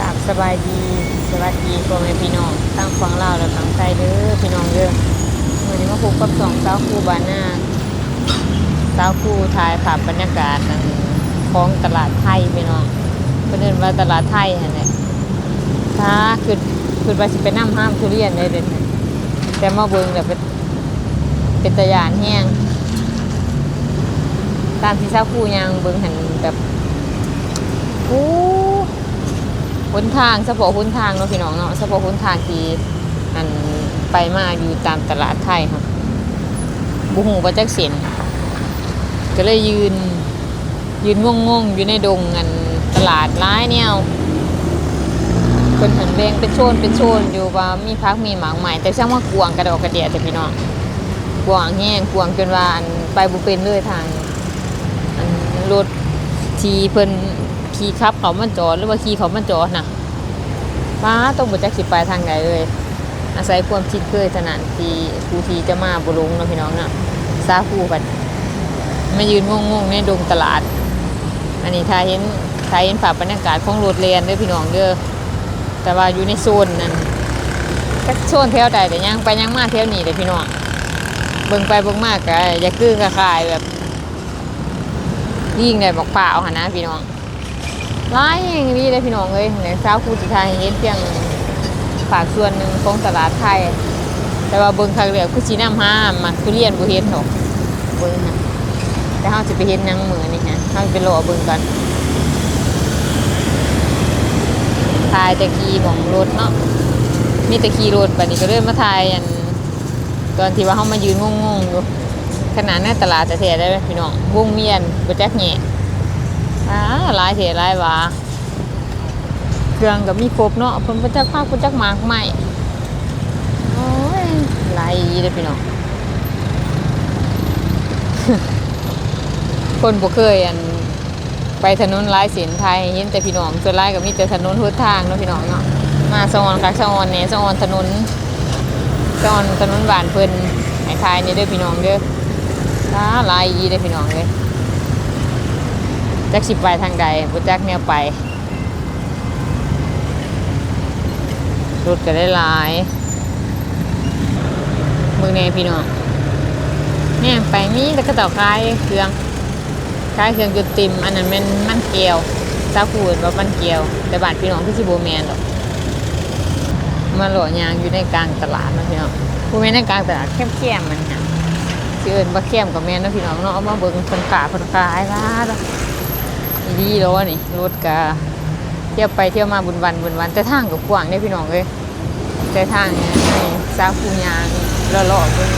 ราบสบายดีสวัสดีพ่อแม่พี่น้องตั้งฟังเล่าและตั้งใจเด้อพี่น้องเด้อวันนี้มาพบกับสองสาวคู่บานหน้าสาวคู่ถ่ายภาพบรรยากาศของตลาดไทยพี่น้องเพิ่นเอิ้นว่าตลาดไทยหั่นแหละถ้าคือคือว่าสิไปนํห้ามทุเรียนเลยเด้อแต่มาเบิ่งแล้วเป็นเป็นตะยานแห้งตามที่สาวคู่ยางเบิ่งหันแบบโอ้ หนทางเฉพาะหนทางเนาะพี่น้องเนาะเฉพาะหนทางที่อันไปมาอยู่ตามตลาดไทยค่ะบุหูประจักเสียนก็เลยยืน ยืนงงๆอยู่ในดงอันตลาดร้ายเนี่ยเป็นหันแบงเป็นโซนเป็นโซนอยู่ว่ามีพักมีหมากใหม่แต่ช่างว่ากวงกระดอกกระเดียแต่พี่น้องกวงแห้งกวงจนว่าอันไปบุเป็นเลยทางอันรถทีเพิ่น ขี่ขับเขามันจอดหรือว่าขี่เขามันจอดนะฟ้าต้องบจักสิไปทางไหนเลย อาศัยความคิดเคยถนัดที่ผู้ที่จะมาบุรุงนะพี่น้องนะซาฟูกันมายืนงงๆในดงตลาด อันนี้ถ้าเห็นถ้าเห็นภาพบรรยากาศของรถเรียนเด้อพี่น้องเด้อแต่ว่าอยู่ในโซนนั้นจักโซนแถวใดแต่ยังไปยังมาแถวนี้เลยพี่น้องเบิ่งไปเบิ่งมากก็อย่าคือกระคายแบบยิ่งได้บอกเปล่าหนนะพี่น้อง ร้ายอย่างนี้เลยพี่น้องเลยในเช้าคูจิทายเห็นเพียงฝากส่วนหนึ่งของตลาดไทย แต่ว่าเบิ่งครั้งเดียวคือสีน้ำห้ามมาคือเรียนบุเห็นหรอกเบิ่งนะแต่เฮาจะไปเห็นนางมือนี่ฮะเฮาจะไปรอเบิ่งกันทายตะกี้ของรถเนาะมีตะกี้รถบัดนี้ก็เลยมาทายอันตอนที่ว่าเฮามายืนงงๆอยู่ขนาดในตลาดแต่แท้ได้ไหมพี่น้องวงเวียนบ่จักแหน่ อ่าหลายเถหลายว่าเครื่องก็มีครบเนาะเพิ่นบ่จักภาคบ่จักหมากใหม่โอ้ยหลายอีเด้อพี่น้องคนบ่เคยอันไปถนนหลายส้นไทยเห็นแต่พี่น้องส่วนหลายก็มีแต่ถนนหนทางเนาะพี่น้องเนาะมาสอนคักสออนแหน่สอนถนนสอนถนนบ้านเพิ่นให้ทายนี่เด้อพี่น้องเด้อหลายอีเด้อพี่น้องเด้อ จักสิไปทางใดบ่จักแนวไปรถก็ได้หลายมือแน่พี่น้องแน่ไปมีแต่ก็ต่อคลายเครื่องคลายเครื่องจุดติม อันนั้นมันมันเกลียวเจ้าพูดว่ามันเกลียว แต่บาดพี่น้องพี่สิโบแมนหรอกมาหล่อยางอยู่ในกลางตลาดนะพี่น้องผู้แม่ในกลางตลาดเข้มๆมันค่ะสิเอิ้นว่าเข้มกับแม่นนะพี่น้องเนาะเอามาเบิ่งคนขาคนขายว่าเนาะ ดีแล้วนี่รถกะเที่ยวไปเที่ยวมาบุญวันบุญวันแต่ทางกับกว้างเนี่ยพี่น้องเลยแต่ทางนี่ซาฟูยางละลอๆเพิ่น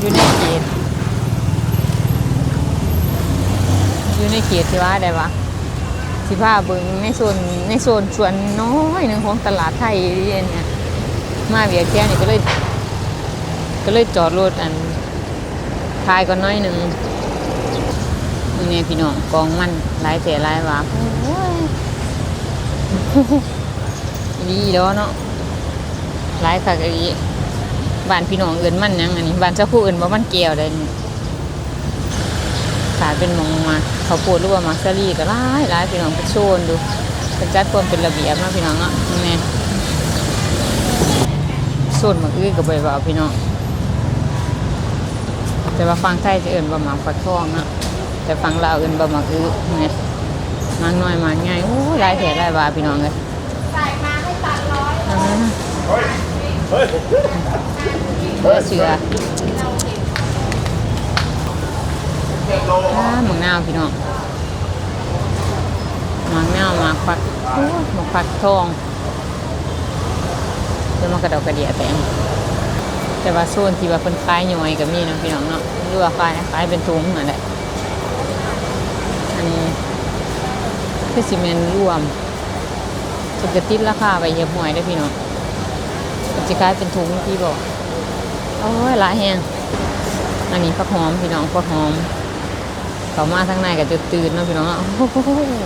อยู่ในเขตอยู่ในเขตที่ว่าได้ปะสิพาเบิงในโซนในโซนส่วนน้อยหนึ่งของตลาดไทยเนี่ยมาเวียดแค่นี่ก็เลย ก็เลยจอดรถอันทายก่อนน้อยหนึ่ง นี่ไงพี่น้องกองมันหลายเสียหลายหวาโอ้ยดีแล้วเนาะหลายคักอีหลีบ้านพี่น้องเอินมันยังอันนี้บ้านเจ้าผู้เอินว่ามันเกี่ยวเลยนี่ขาเป็นมองมาเขาวโพดรือว่ามาร์ซารีก็หลายหลายพี่น้องไปโซนดูเป็นจัดความเป็นระเบียบเนาะพี่น้องเนาะนี่ไงโซนมาอื้อกับใบบ่าวพี่น้องแต่ว่าฟังไทยจะเอินว่าหมาฟักทองนะ แต่ฟังลาวเอินบะหมักอื้อไงมากน้อยมากง่ายโอ้ยหลายแถหลายบาทพี่น้องเลยใส่มาให้ตัดร้อยเฮ้ยเสืออ่าหมักนาวพี่น้องหมักนาวหมักฟักโอ้ยหมักฟักทองจะมากระดอกกระเดียแต่งแต่ว่าโซนที่ว่าเพิ่นคล้ายย่อยกับมีเนาะพี่น้องเนาะหรือว่าคล้ายคล้ายเป็นถุงนั่นแหละ อันนี้ คือซีเมนต์รวมสุกติดราคาไปเยียบหวยได้อพี่น้องมันจะกลายเป็นถุงที่บอกโอ้ยหลายแหงอันนี้ผักหอมพี่น้องผักหอมเขามาทางในกับจุดตื่นเนาะพี่น้องเนาะโอ้โห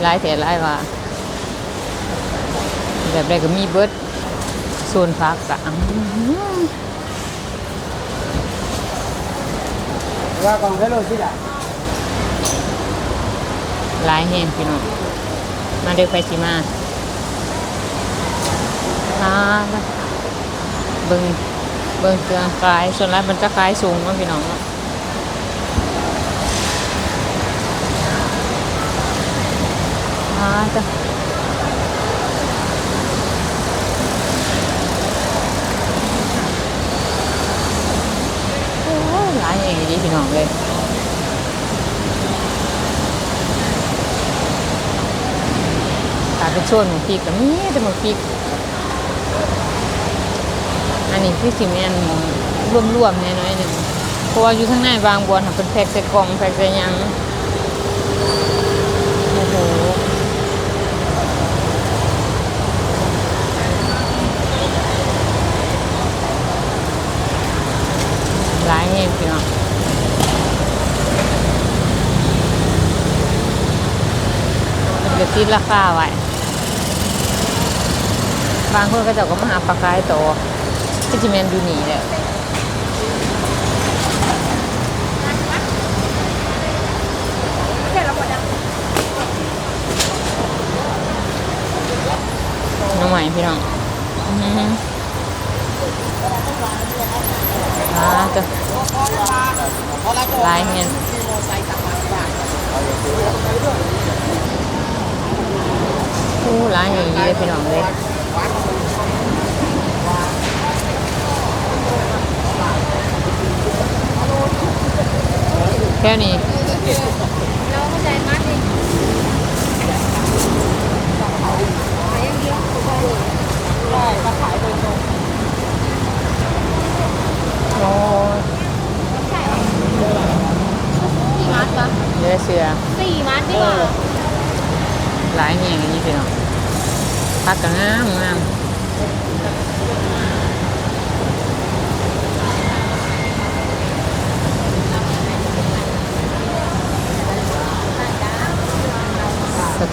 หลายแถหลายว่าแบบใดก็มีเบิร์ดโซนพักกะ Ra còn cái lô chứ đã หลายแหงพี่น้อง มาด้อไปสิมาอ่าเบิงเบิงเครื่องคล้ายส่วนแรกมันจะคล้ายสูงเนาะพี่น้องฮ่าจ้ะโอ้ยหลายอย่างดีพี่น้องเลย ตา เป็นช่วงหมูพริกกับมีแต่หมูพริก อันนี้คือสิแม่นรวมๆแน่น้อยหนึ่งเพราะว่าอยู่ข้างในบางบอนค่ะเป็นแพ็คใส่กล่องแพ็คใส่ยังโอ้โหหลายแห่งพี่น้องมันจะติดราคาไว้ บางคนก็จะก็มาหาปลาคายโตก็จะแมนดูหนีแหละน้องใหม่พี่น้องอ่าจะลายเงี้ยโอ้ลายอย่างนี้เลยพี่น้องเลย แค่นี้เราเข้าใจมากเลยขายอย่างเดียวใช่มาขายโดยตรงโอ้สี่มัดปะเลือเสือสี่มัดดีกว่าหลายแห่งอย่างนี้พี่น้องพักกันงามงา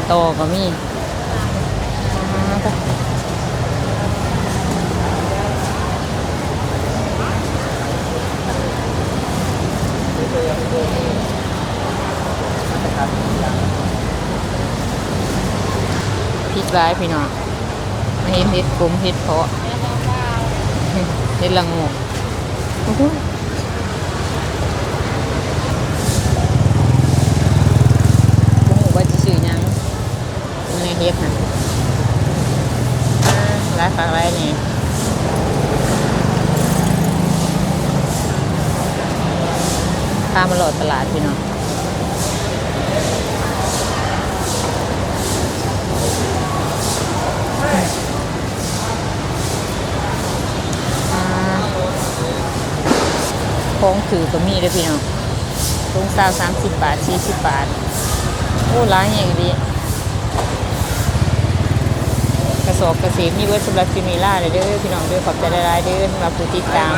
โตก็มีพิษร้ายพี่น้องไม่พิษกุ้มพิษเพาะพิษละงูโอ้โหบ่ฮู้ว่าจะชื่อหยังใน เฮ็ดนะอ่าหลายฝากลายนี่พามาโหลดตลาดพี่น้องอ่าของถือก็มีเลยพี่น้องถุงซาวสามสิบบาทสี่สิบบาท โอ้ร้านอย่างดี กระ สอบกระสีมีเวิร์ดสำหรับฟิมีล่าเลยเด้อพี่น้องเด้อขอบใจหลายๆเด้อสำหรับผู้ติดตาม